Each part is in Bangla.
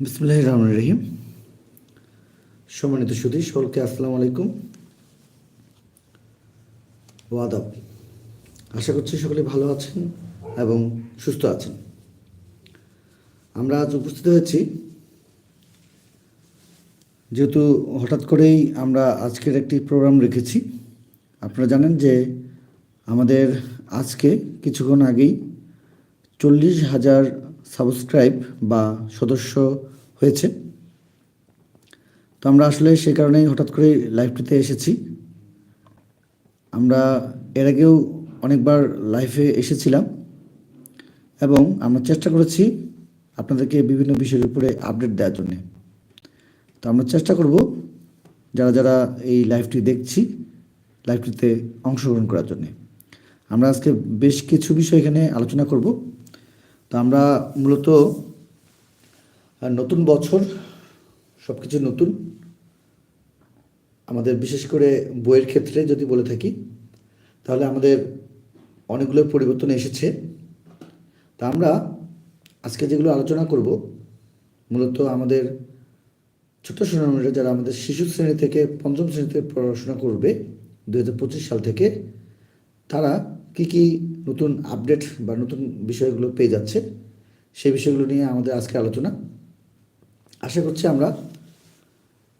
বিসমুল্লাহ রহমান রহিম। সম্মানিত সুধী, সকলকে আসসালামু আলাইকুম। ও আদাব আশা করছি সকলে ভালো আছেন এবং সুস্থ আছেন। আমরা আজ উপস্থিত হয়েছি, যেহেতু হঠাৎ করেই আমরা আজকের একটি প্রোগ্রাম রেখেছি। আপনারা জানেন যে আমাদের আজকে কিছুক্ষণ আগেই চল্লিশ হাজার সাবস্ক্রাইব বা সদস্য হয়েছে। তো আমরা আসলে সে কারণেই হঠাৎ করে লাইভটিতে এসেছি। আমরা এর আগেও অনেকবার লাইভে এসেছিলাম এবং আমরা চেষ্টা করেছি আপনাদেরকে বিভিন্ন বিষয়ের উপরে আপডেট দেওয়ার জন্যে। তো আমরা চেষ্টা করব যারা যারা এই লাইভটি দেখছি লাইভটিতে অংশগ্রহণ করার জন্যে। আমরা আজকে বেশ কিছু বিষয় এখানে আলোচনা করব। তো আমরা মূলত নতুন বছর সব কিছু নতুন। আমাদের বিশেষ করে বইয়ের ক্ষেত্রে যদি বলে থাকি, তাহলে আমাদের অনেকগুলো পরিবর্তন এসেছে। তা আমরা আজকে যেগুলো আলোচনা করব, মূলত আমাদের ছোট সোনামণিরা যারা আমাদের শিশু শ্রেণি থেকে পঞ্চম শ্রেণীতে পড়াশোনা করবে দু হাজার পঁচিশ সাল থেকে, তারা কি কি নতুন আপডেট বা নতুন বিষয়গুলো পেয়ে যাচ্ছে। সেই বিষয়গুলো নিয়ে আমাদের আজকে আলোচনা। আশা করছি আমরা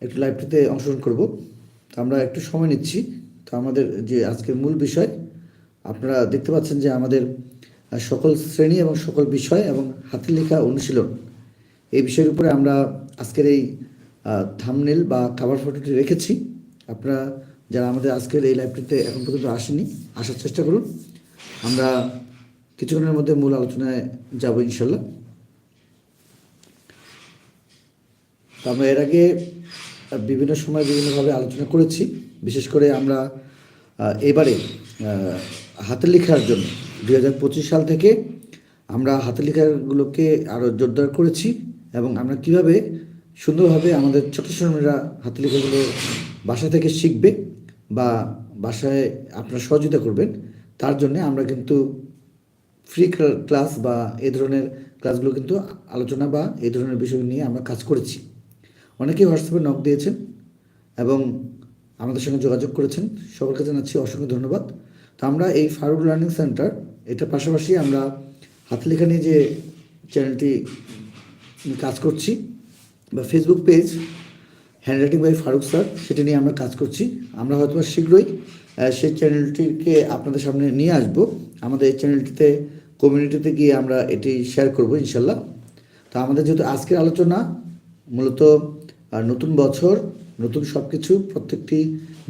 একটু লাইভটিতে অংশগ্রহণ করব। তো আমরা একটু সময় নিচ্ছি। তো আমাদের যে আজকের মূল বিষয়, আপনারা দেখতে পাচ্ছেন যে আমাদের সকল শ্রেণি এবং সকল বিষয় এবং হাতের লেখা অনুশীলন, এই বিষয়ের উপরে আমরা আজকের এই থামনেল বা কাভার ফটোটি রেখেছি। আপনারা যারা আমাদের আজকের এই লাইভটিতে এখন পর্যন্ত আসেনি আসার চেষ্টা করুন। আমরা কিছুক্ষণের মধ্যে মূল আলোচনায় যাব ইনশাল্লাহ আমরা এর আগে বিভিন্ন সময় বিভিন্নভাবে আলোচনা করেছি। বিশেষ করে আমরা এবারে হাতের লেখার জন্য, দুই হাজার পঁচিশ সাল থেকে আমরা হাতের লেখাগুলোকে আরও জোরদার করেছি এবং আমরা কীভাবে সুন্দরভাবে আমাদের ছোট ছোটরা হাতের লেখাগুলো বাসা থেকে শিখবে বা বাসায় আপনারা সহযোগিতা করবেন তার জন্য আমরা কিন্তু ফ্রি ক্লাস বা এই ধরনের ক্লাসগুলো কিন্তু আলোচনা বা এই ধরনের বিষয় নিয়ে আমরা কাজ করেছি। অনেকেই হোয়াটসঅ্যাপে নক দিয়েছেন এবং আমাদের সঙ্গে যোগাযোগ করেছেন। সবার কাছে জানাচ্ছি অসংখ্য ধন্যবাদ। তো আমরা এই ফারুক লার্নিং সেন্টার এটার পাশাপাশি আমরা হাতলেখা নিয়ে যে চ্যানেলটি কাজ করছি বা Facebook page handwriting by Farooq sir সেটা নিয়ে আমরা কাজ করছি। আমরা হয়তো শীঘ্রই সেই চ্যানেলটিকে আপনাদের সামনে নিয়ে আসব। আমাদের এই চ্যানেলটিতে কমিউনিটিতে গিয়ে আমরা এটি শেয়ার করব, ইনশাল্লাহ। তো আমাদের যেহেতু আজকের আলোচনা, মূলত নতুন বছর, নতুন সব কিছু প্রত্যেকটি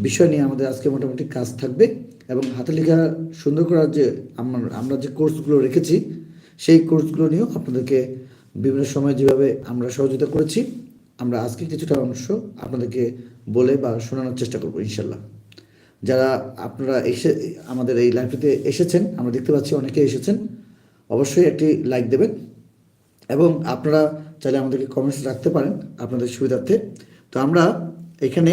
বিষয় নিয়ে আমাদের আজকে মোটামুটি কাজ থাকবে এবং হাতে লেখা সুন্দর করার যে আমরা যে কোর্সগুলো রেখেছি, সেই কোর্সগুলো নিয়েও আপনাদেরকে বিভিন্ন সময় যেভাবে আমরা সহযোগিতা করেছি, আমরা আজকে কিছুটা অংশ আপনাদেরকে বলে বা শোনানোর চেষ্টা করব, ইনশাল্লাহ। যারা আপনারা এসে, আমাদের এই লাইভটিতে এসেছেন, আমরা দেখতে পাচ্ছি অনেকে এসেছেন, অবশ্যই একটি লাইক দেবেন। এবং আপনারা চাইলে আমাদেরকে কমেন্টস রাখতে পারেন আপনাদের সুবিধার্থে। তো আমরা এখানে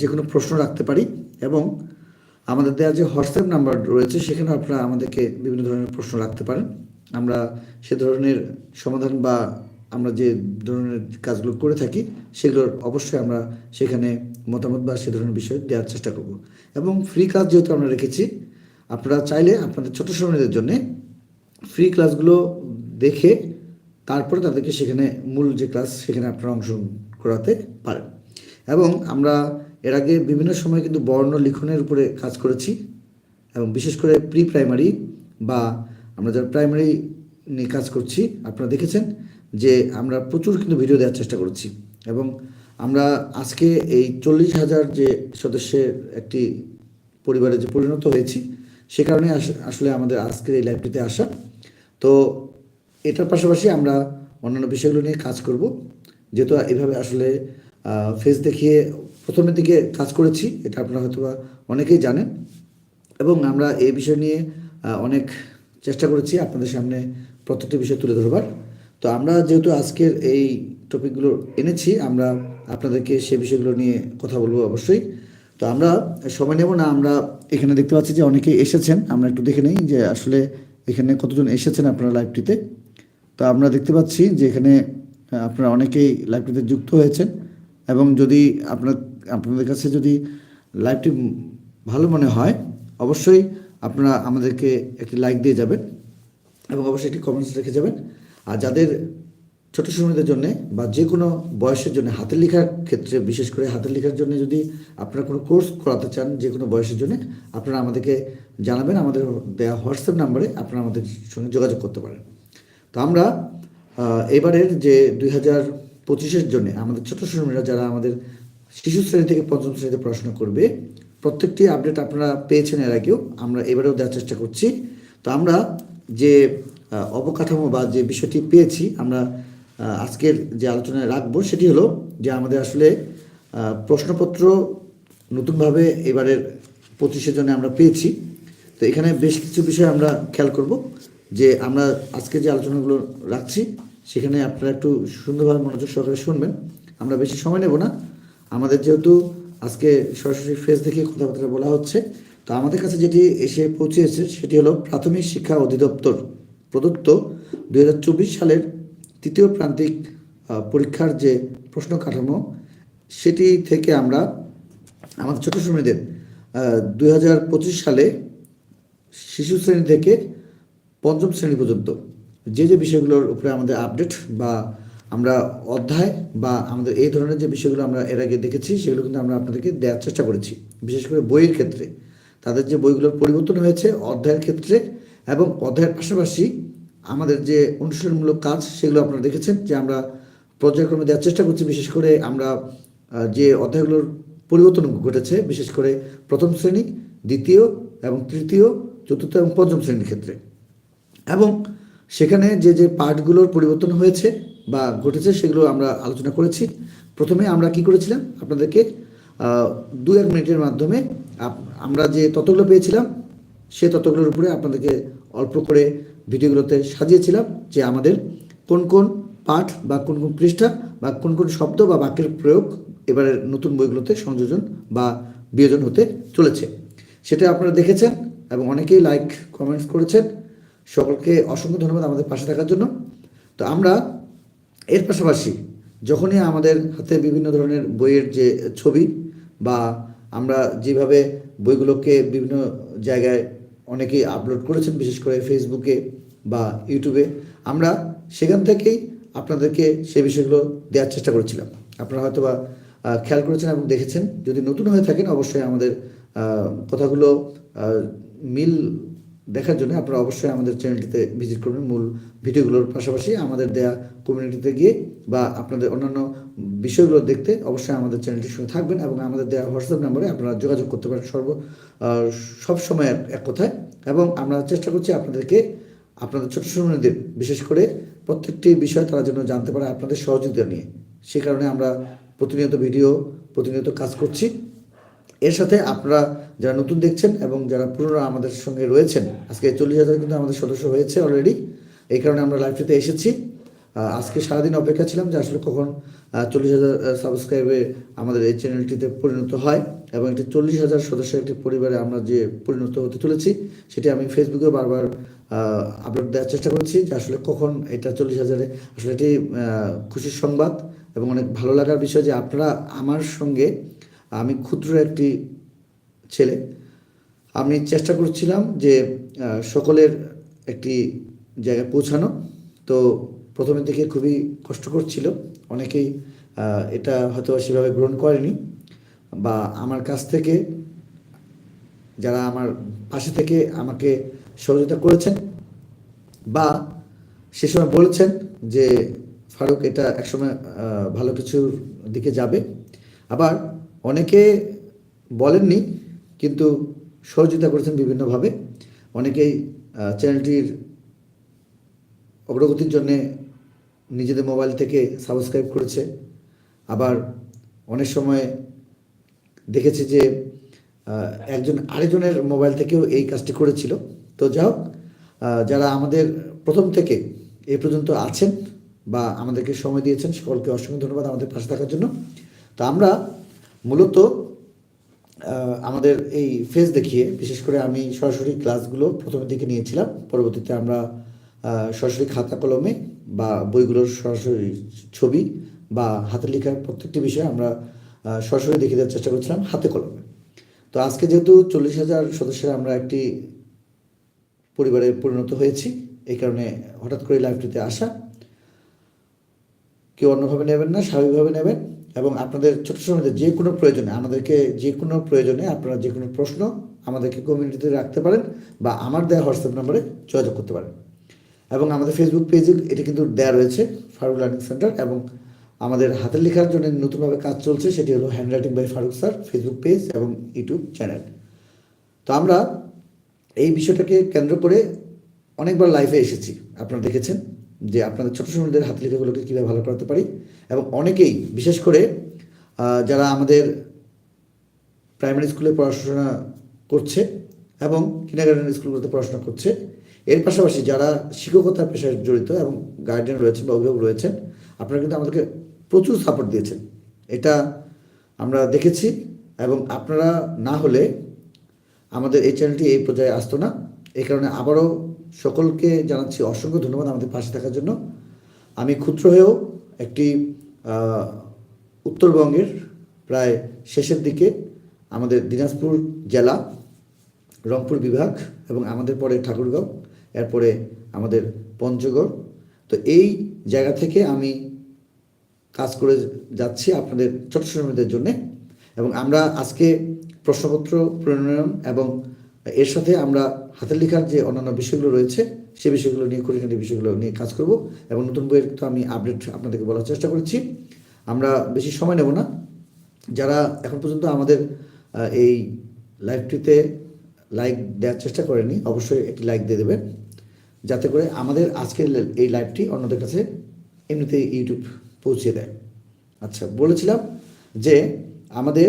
যে কোনো প্রশ্ন রাখতে পারি এবং আমাদের দেওয়া যে হোয়াটসঅ্যাপ নাম্বার রয়েছে, সেখানে আপনারা আমাদেরকে বিভিন্ন ধরনের প্রশ্ন রাখতে পারেন। আমরা সে ধরনের সমাধান বা আমরা যে ধরনের কাজগুলো করে থাকি সেগুলোর অবশ্যই আমরা সেখানে মতামত বা সে ধরনের বিষয় দেওয়ার চেষ্টা করব। এবং ফ্রি ক্লাস যেহেতু আমরা রেখেছি, আপনারা চাইলে আপনাদের ছোট শ্রমিকদের জন্যে ফ্রি ক্লাসগুলো দেখে তারপরে তাদেরকে সেখানে মূল যে ক্লাস সেখানে আপনারা অংশগ্রহণ করাতে পারেন। এবং আমরা এর আগে বিভিন্ন সময় কিন্তু বর্ণ লিখনের উপরে কাজ করেছি, এবং বিশেষ করে প্রি প্রাইমারি বা আমরা যারা প্রাইমারি নিয়ে কাজ করছি, আপনারা দেখেছেন যে আমরা প্রচুর কিন্তু ভিডিও দেওয়ার চেষ্টা করেছি। এবং আমরা আজকে এই চল্লিশ হাজার যে সদস্যের একটি পরিবারে যে পরিণত হয়েছি, সে কারণে আস- আসলে আমাদের আজকের এই লাইভটিতে আসা। তো এটার পাশাপাশি আমরা অন্যান্য বিষয়গুলো নিয়ে কাজ করব। যেহেতু এভাবে আসলে ফেস দেখিয়ে প্রথমের দিকে কাজ করেছি, এটা আপনারা হয়তো বা অনেকেই জানেন। এবং আমরা এই বিষয় নিয়ে অনেক চেষ্টা করেছি আপনাদের সামনে প্রত্যেকটি বিষয় তুলে ধরবার। তো আমরা যেহেতু আজকের এই টপিকগুলো এনেছি, আমরা আপনাদেরকে সে বিষয়গুলো নিয়ে কথা বলব অবশ্যই। তো আমরা সময় নেব না, আমরা এখানে দেখতে পাচ্ছি যে অনেকেই এসেছেন, আমরা একটু দেখে নিই যে আসলে এখানে কতজন এসেছেন আপনারা লাইভটিতে তো আমরা দেখতে পাচ্ছি যে এখানে আপনারা অনেকেই লাইভটিতে যুক্ত হয়েছেন এবং যদি আপনার, আপনাদের কাছে যদি লাইভটি ভালো মনে হয়, অবশ্যই আপনারা আমাদেরকে একটি লাইক দিয়ে যাবেন এবং অবশ্যই একটি কমেন্টস রেখে যাবেন। আর যাদের ছোট শ্রমিকদের জন্য বা যে কোনো বয়সের জন্য হাতের লেখার ক্ষেত্রে, বিশেষ করে হাতের লেখার জন্য যদি আপনারা কোনো কোর্স করাতে চান যে কোনো বয়সের জন্য, আপনারা আমাদেরকে জানাবেন। আমাদের দেওয়া হোয়াটসঅ্যাপ নাম্বারে আপনারা আমাদের সঙ্গে যোগাযোগ করতে পারেন। তো আমরা এবারের যে দুই হাজার পঁচিশের জন্য আমাদের ছোট শ্রমিকরা যারা আমাদের শিশু শ্রেণি থেকে পঞ্চম শ্রেণীতে পড়াশোনা করবে, প্রত্যেকটি আপডেট আপনারা পেয়েছেন এর আগেও আমরা এবারেও দেওয়ার চেষ্টা করছি। তো আমরা যে অবকাঠামো বা যে বিষয়টি পেয়েছি, আমরা আজকের যে আলোচনায় রাখব সেটি হলো যে আমাদের আসলে প্রশ্নপত্র নতুনভাবে এবারের পঁচিশে জনে আমরা পেয়েছি। তো এখানে বেশ কিছু বিষয় আমরা খেয়াল করব যে আমরা আজকে যে আলোচনাগুলো রাখছি, সেখানে আপনারা একটু সুন্দরভাবে মনোযোগ সহকারে শুনবেন। আমরা বেশি সময় নেব না। আমাদের যেহেতু আজকে সরাসরি ফেস দেখে কথাবার্তা বলা হচ্ছে, তো আমাদের কাছে যেটি এসে পৌঁছেছে সেটি হলো প্রাথমিক শিক্ষা অধিদপ্তর। প্রদত্ত দু হাজার চব্বিশ সালের তৃতীয় প্রান্তিক পরীক্ষার যে প্রশ্ন কাঠামো, সেটি থেকে আমরা আমাদের ছোট শ্রমিকদের দুই সালে শিশু শ্রেণি থেকে পঞ্চম শ্রেণি পর্যন্ত যে যে বিষয়গুলোর উপরে আমাদের আপডেট বা আমরা অধ্যায় বা আমাদের এই ধরনের যে বিষয়গুলো আমরা এর আগে দেখেছি, সেগুলো কিন্তু আমরা আপনাদেরকে দেওয়ার চেষ্টা করেছি। বিশেষ করে বইয়ের ক্ষেত্রে। তাদের যে বইগুলোর পরিবর্তন হয়েছে, অধ্যায়ের ক্ষেত্রে এবং অধ্যায়ের পাশাপাশি আমাদের যে অনুশীলনমূলক কাজ, সেগুলো আপনারা দেখেছেন যে আমরা পর্যায়ক্রমে দেওয়ার চেষ্টা করছি। বিশেষ করে আমরা যে অধ্যায়গুলোর পরিবর্তন ঘটেছে, বিশেষ করে প্রথম শ্রেণি, দ্বিতীয় এবং তৃতীয়, চতুর্থ এবং পঞ্চম শ্রেণির ক্ষেত্রে। এবং সেখানে যে যে পার্টগুলোর পরিবর্তন হয়েছে বা ঘটেছে, সেগুলো আমরা আলোচনা করেছি। প্রথমে আমরা কি করেছিলাম? আপনাদেরকে দু এক মিনিটের মাধ্যমে আমরা যে ততগুলো পেয়েছিলাম সে তত্ত্বগুলোর উপরে আপনাদেরকে অল্প করে ভিডিওগুলোতে সাজিয়েছিলাম যে আমাদের কোন কোন পাঠ বা কোন কোন পৃষ্ঠা বা কোন কোন শব্দ বা বাক্যের প্রয়োগ এবারের নতুন বইগুলোতে সংযোজন বা বিয়োজন হতে চলেছে। সেটা আপনারা দেখেছেন এবং অনেকেই লাইক কমেন্টস করেছেন। সকলকে অসংখ্য ধন্যবাদ আমাদের পাশে থাকার জন্য। তো আমরা এর পাশাপাশি যখনই আমাদের হাতে বিভিন্ন ধরনের বইয়ের যে ছবি বা আমরা যেভাবে বইগুলোকে বিভিন্ন জায়গায় অনেকেই আপলোড করেছেন, বিশেষ করে ফেসবুকে বা ইউটিউবে আমরা সেখান থেকেই আপনাদেরকে সে বিষয়গুলো দেওয়ার চেষ্টা করেছিলাম। আপনারা হয়তো বা খেয়াল করেছেন এবং দেখেছেন। যদি নতুন হয়ে থাকেন, অবশ্যই আমাদের কথাগুলো মিল দেখার জন্য আপনারা অবশ্যই আমাদের চ্যানেলটিতে ভিজিট করবেন। মূল ভিডিওগুলোর পাশাপাশি আমাদের দেয়া কমিউনিটিতে গিয়ে বা আপনাদের অন্যান্য বিষয়গুলো দেখতে অবশ্যই আমাদের চ্যানেলটির সঙ্গে থাকবেন এবং আমাদের দেওয়া হোয়াটসঅ্যাপ নম্বরে আপনারা যোগাযোগ করতে পারেন সর্ব সব সময় এক- কথায়। এবং আমরা চেষ্টা করছি আপনাদেরকে, আপনাদের ছোট শ্রমিকদের বিশেষ করে প্রত্যেকটি বিষয় তারা যেন জানতে পারে আপনাদের সহযোগিতা নিয়ে। সে কারণে আমরা প্রতিনিয়ত ভিডিও, প্রতিনিয়ত কাজ করছি। এর সাথে আপনারা যারা নতুন দেখছেন এবং যারা পুরনো আমাদের সঙ্গে রয়েছেন, আজকে চল্লিশ হাজার কিন্তু আমাদের সদস্য হয়েছে অলরেডি এই কারণে আমরা লাইভটিতে এসেছি। আজকে সারাদিন অপেক্ষা ছিলাম যে আসলে কখন চল্লিশ হাজার সাবস্ক্রাইবে আমাদের এই চ্যানেলটিতে পরিণত হয় এবং একটি চল্লিশ হাজার সদস্যের একটি পরিবারে আমরা যে পরিণত হতে চলেছি, সেটি আমি ফেসবুকে বারবার আপলোড দেওয়ার চেষ্টা করছি যে আসলে কখন এটা চল্লিশ হাজারে আসলে এটি খুশির সংবাদ এবং অনেক ভালো লাগার বিষয় যে আপনারা আমার সঙ্গে আমি ক্ষুদ্র একটি ছেলে। আমি চেষ্টা করছিলাম যে সকলের একটি জায়গায় পৌঁছানো। তো প্রথমের দিকে খুবই কষ্টকর ছিল অনেকেই এটা হয়তো সেভাবে গ্রহণ করেনি বা আমার কাছ থেকে, যারা আমার পাশে থেকে আমাকে সহযোগিতা করেছেন বা সে সময় বলেছেন যে, ফারুক এটা একসময় ভালো কিছুর দিকে যাবে। আবার অনেকে বলেননি, কিন্তু সহযোগিতা করেছেন বিভিন্নভাবে। অনেকেই চ্যানেলটির অগ্রগতির জন্যে নিজেদের মোবাইল থেকে সাবস্ক্রাইব করেছে। আবার অনেক সময় দেখেছি যে একজন আরেকজনের মোবাইল থেকেও এই কাজটি করেছিল। তো যাই হোক যারা আমাদের প্রথম থেকে এ পর্যন্ত আছেন বা আমাদেরকে সময় দিয়েছেন, সকলকে অসংখ্য ধন্যবাদ আমাদের পাশে থাকার জন্য। তো আমরা মূলত আমাদের এই ফেস দেখিয়ে, বিশেষ করে আমি সরাসরি ক্লাসগুলো প্রথমের দিকে নিয়েছিলাম, পরবর্তীতে আমরা সরাসরি খাতা কলমে বা বইগুলোর সরাসরি ছবি বা হাতে লেখার প্রত্যেকটি বিষয়ে আমরা সরাসরি দেখে দেওয়ার চেষ্টা করছিলাম হাতে কলমে। তো আজকে যেহেতু চল্লিশ হাজার সদস্যের আমরা একটি পরিবারে পরিণত হয়েছি, এই কারণে হঠাৎ করে লাইভটিতে আসা, কেউ অন্যভাবে নেবেন না, স্বাভাবিকভাবে নেবেন। এবং আপনাদের ছোট সময়তে যে কোনো প্রয়োজনে, আমাদেরকে যে কোনো প্রয়োজনে আপনারা যে কোনো প্রশ্ন আমাদেরকে কমিউনিটিতে রাখতে পারেন বা আমার দেওয়া হোয়াটসঅ্যাপ নাম্বারে যোগাযোগ করতে পারেন। এবং আমাদের ফেসবুক পেজে এটি কিন্তু দেওয়া রয়েছে ফারুক লার্নিং সেন্টার এবং আমাদের হাতের লেখার জন্য নতুনভাবে কাজ চলছে, সেটি হলো hand writing by Farooq sir Facebook page এবং ইউটিউব চ্যানেল তো আমরা এই বিষয়টাকে কেন্দ্র করে অনেকবার লাইভে এসেছি, আপনারা দেখেছেন। যে আপনাদের ছোট সময়দের হাত লেখাগুলোকে কীভাবে ভালো করতে পারি? এবং অনেকেই, বিশেষ করে যারা আমাদের প্রাইমারি স্কুলে পড়াশোনা করছে এবং কিন্ডারগার্ডেন স্কুলগুলোতে পড়াশোনা করছে, এর পাশাপাশি যারা শিক্ষকতার পেশায় জড়িত এবং গার্ডিয়ান রয়েছেন বা অভিভাবক রয়েছেন, আপনারা কিন্তু আমাদেরকে প্রচুর সাপোর্ট দিয়েছেন। এটা আমরা দেখেছি এবং আপনারা না হলে আমাদের এই চ্যানেলটি এই পর্যায়ে আসতো না। এই কারণে আবারও সকলকে জানাচ্ছি অসংখ্য ধন্যবাদ আমাদের পাশে থাকার জন্য। আমি ক্ষুদ্র হয়েও একটি উত্তরবঙ্গের প্রায় শেষের দিকে আমাদের দিনাজপুর জেলা, রংপুর বিভাগ এবং আমাদের পরে ঠাকুরগাঁও, এরপরে আমাদের পঞ্চগড়। তো এই জায়গা থেকে আমি কাজ করে যাচ্ছি আপনাদের ছোট শ্রমিকদের জন্য এবং আমরা আজকে প্রশ্নপত্র প্রণয়ন এবং এর সাথে আমরা হাতের লেখার যে অন্যান্য বিষয়গুলো রয়েছে সেই বিষয়গুলো নিয়ে খুঁটিনাটি বিষয়গুলো নিয়ে কাজ করব এবং নতুন বইয়ের তো আমি আপডেট আপনাদেরকে বলার চেষ্টা করেছি। আমরা বেশি সময় নেব না। যারা এখন পর্যন্ত আমাদের এই লাইভটিতে লাইক দেওয়ার চেষ্টা করেনি, অবশ্যই একটি লাইক দিয়ে দেবেন। যাতে করে আমাদের আজকের এই লাইভটি অন্যদের কাছে এমনিতেই ইউটিউব পৌঁছে দেয়। আচ্ছা বলেছিলাম যে আমাদের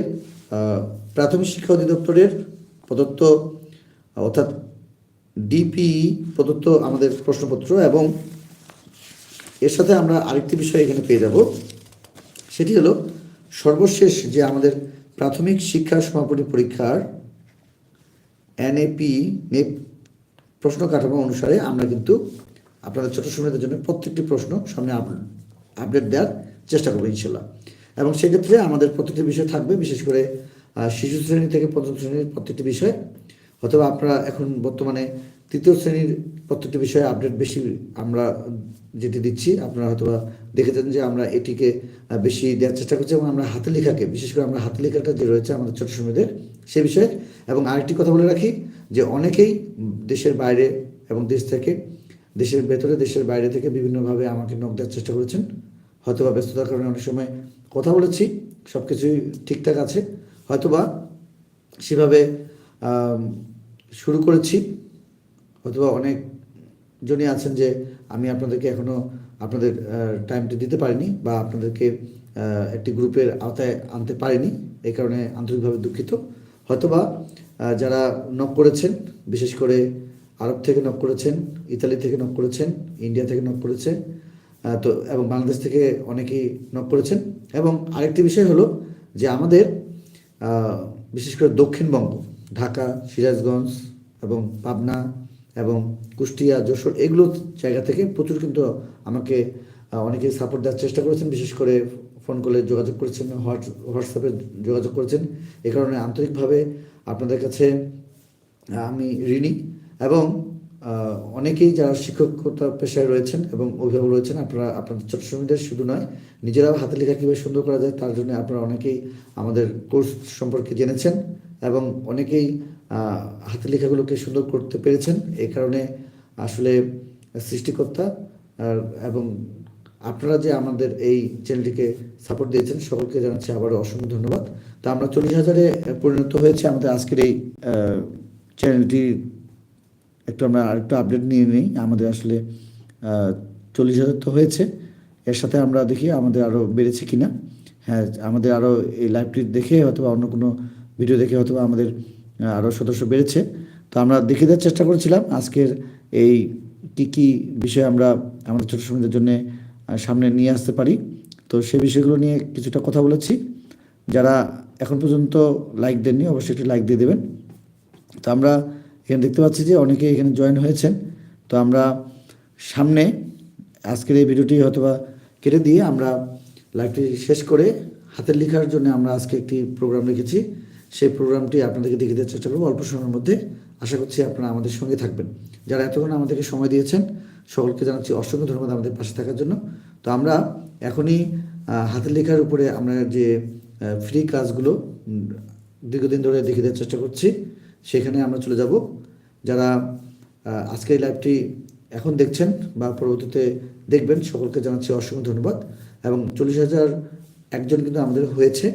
প্রাথমিক শিক্ষা অধিদপ্তরের প্রদত্ত অর্থাৎ ডিপিই প্রদত্ত আমাদের প্রশ্নপত্র এবং এর সাথে আমরা আরেকটি বিষয় এখানে পেয়ে যাব। সেটি হলো সর্বশেষ যে আমাদের প্রাথমিক শিক্ষা সমাপনী পরীক্ষার এনএপি নেপ প্রশ্ন কাঠামো অনুসারে আমরা কিন্তু আপনাদের ছোট সময়দের জন্য প্রত্যেকটি প্রশ্ন সামনে আপ- আপডেট দেওয়ার চেষ্টা করব ইনশাল্লাহ। এবং সেক্ষেত্রে আমাদের প্রত্যেকটি বিষয় থাকবে, বিশেষ করে শিশু শ্রেণি থেকে পঞ্চম শ্রেণির প্রত্যেকটি বিষয়। অথবা আপনারা এখন বর্তমানে তৃতীয় শ্রেণির প্রত্যেকটি বিষয়ে আপডেট বেশি আমরা যেটি দিচ্ছি, আপনারা হয়তো দেখেছেন যে আমরা এটিকে বেশি দেওয়ার চেষ্টা করছি এবং আমরা হাতে লেখাকে, বিশেষ করে আমরা হাতে লেখাটা যে রয়েছে আমাদের ছোট সময়দের সে বিষয়ে। এবং আরেকটি কথা বলে রাখি যে অনেকেই দেশের বাইরে এবং দেশ থেকে, দেশের ভেতরে, দেশের বাইরে থেকে বিভিন্নভাবে আমাকে নক দেওয়ার চেষ্টা করেছেন। হয়তোবা ব্যস্ততার কারণে অনেক সময় কথা বলেছি সব কিছুই ঠিকঠাক আছে। হয়তোবা সেভাবে শুরু করেছি। অথবা অনেক জনই আছেন যে আমি আপনাদেরকে এখনও আপনাদের টাইমটি দিতে পারিনি বা আপনাদেরকে একটি গ্রুপের আওতায় আনতে পারিনি। এই কারণে আন্তরিকভাবে দুঃখিত। হয়তোবা যারা নক করেছেন, বিশেষ করে আরব থেকে নক করেছেন, ইতালি থেকে নক করেছেন ইন্ডিয়া থেকে নক করেছেন তো, এবং বাংলাদেশ থেকে অনেকেই নক করেছেন। এবং আরেকটি বিষয় হলো যে আমাদের বিশেষ করে দক্ষিণবঙ্গ ঢাকা, সিরাজগঞ্জ এবং পাবনা এবং কুষ্টিয়া, যশোর, এগুলো জায়গা থেকে প্রচুর কিন্তু আমাকে অনেকেই সাপোর্ট দেওয়ার চেষ্টা করেছেন। বিশেষ করে ফোন কলে যোগাযোগ করেছেন হোয়াটস- হোয়াটসঅ্যাপে যোগাযোগ করেছেন। এ কারণে আন্তরিকভাবে আপনাদের কাছে আমি ঋণী এবং অনেকেই যারা শিক্ষকতা পেশায় রয়েছেন এবং অভিভাবক রয়েছেন, আপনারা, আপনাদের শ্রমিকদের শুধু নয়, নিজেরাও হাতে লেখা কীভাবে সুন্দর করা যায় তার জন্য আপনারা অনেকেই আমাদের কোর্স সম্পর্কে জেনেছেন। এবং অনেকেই হাতে লেখাগুলোকে সুন্দর করতে পেরেছেন। এই কারণে আসলে সৃষ্টিকর্তা এবং আপনারা যে আমাদের এই চ্যানেলটিকে সাপোর্ট দিয়েছেন, সকলকে জানাচ্ছি আবারও অসংখ্য ধন্যবাদ। তা আমরা চল্লিশ হাজারে পরিণত হয়েছে আমাদের আজকের এই চ্যানেলটি। একটু আমরা আরেকটু আপডেট নিয়ে নিই। আমাদের আসলে চল্লিশ হাজার তো হয়েছে। এর সাথে আমরা দেখি আমাদের আরও বেড়েছে কিনা। হ্যাঁ আমাদের আরও এই লাইভটি দেখে অথবা অন্য কোনো ভিডিও দেখে অথবা আমাদের আরও সদস্য বেড়েছে। তো আমরা দেখে দেওয়ার চেষ্টা করেছিলাম আজকের এই কী কী বিষয় আমরা আমাদের ছোটো সময়দের জন্য সামনে নিয়ে আসতে পারি। তো সেই বিষয়গুলো নিয়ে কিছুটা কথা বলেছি। যারা এখন পর্যন্ত লাইক দেননি, অবশ্যই একটি লাইক দিয়ে দেবেন। তো আমরা এখানে দেখতে পাচ্ছি যে অনেকে এখানে জয়েন হয়েছেন। তো আমরা সামনে আজকের এই ভিডিওটি হয়তোবা কেটে দিয়ে আমরা লাইভটি শেষ করে হাতের লেখার জন্য আমরা আজকে একটি প্রোগ্রাম রেখেছি। সেই প্রোগ্রামটি আপনাদেরকে দেখে দেওয়ার চেষ্টা করব। অল্প সময়ের মধ্যে আশা করছি আপনারা আমাদের সঙ্গে থাকবেন। যারা এতক্ষণ আমাদেরকে সময় দিয়েছেন, সকলকে জানাচ্ছি অসংখ্য ধন্যবাদ আমাদের পাশে থাকার জন্য। তো আমরা এখনই হাতের লেখার উপরে আমরা যে ফ্রি ক্লাসগুলো দীর্ঘদিন ধরে দেখে দেওয়ার চেষ্টা করছি, সেখানে আমরা চলে যাব। যারা আজকের লাইভটি এখন দেখছেন বা পরবর্তীতে দেখবেন, সকলকে জানাচ্ছি অসংখ্য ধন্যবাদ। এবং চল্লিশ হাজার একজন কিন্তু আমাদের হয়েছে।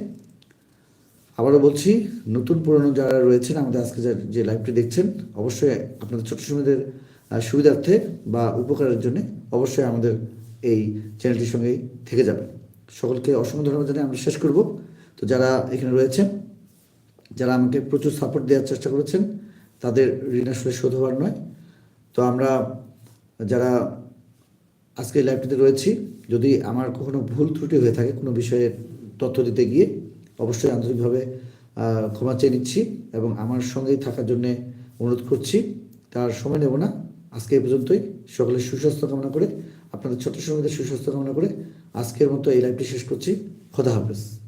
আবারও বলছি, নতুন পুরনো যারা রয়েছেন, আমাদের আজকে যা- যে লাইভটি দেখছেন, অবশ্যই আপনাদের ছোট সময়দের সুবিধার্থে বা উপকারের জন্য অবশ্যই আমাদের এই চ্যানেলটির সঙ্গেই থেকে যাবেন। সকলকে অসংখ্য ধন্যবাদ জানিয়ে আমরা শেষ করব। তো যারা এখানে রয়েছেন, যারা আমাকে প্রচুর সাপোর্ট দেওয়ার চেষ্টা করেছেন, তাদের ঋণ আসলে শোধ হওয়ার নয়। তো আমরা যারা আজকে লাইভটিতে রয়েছি, যদি আমার কখনো ভুল ত্রুটি হয়ে থাকে কোনো বিষয়ে তথ্য দিতে গিয়ে অবশ্যই আন্তরিকভাবে ক্ষমা চেয়ে নিচ্ছি এবং আমার সঙ্গেই থাকার জন্য অনুরোধ করছি। তার সময় নেব না। আজকে এ পর্যন্তই। সকলের সুস্বাস্থ্য কামনা করে, আপনাদের ছোট সঙ্গীদের সুস্বাস্থ্য কামনা করে আজকের মতো এই লাইভটি শেষ করছি। খোদা হাফেজ।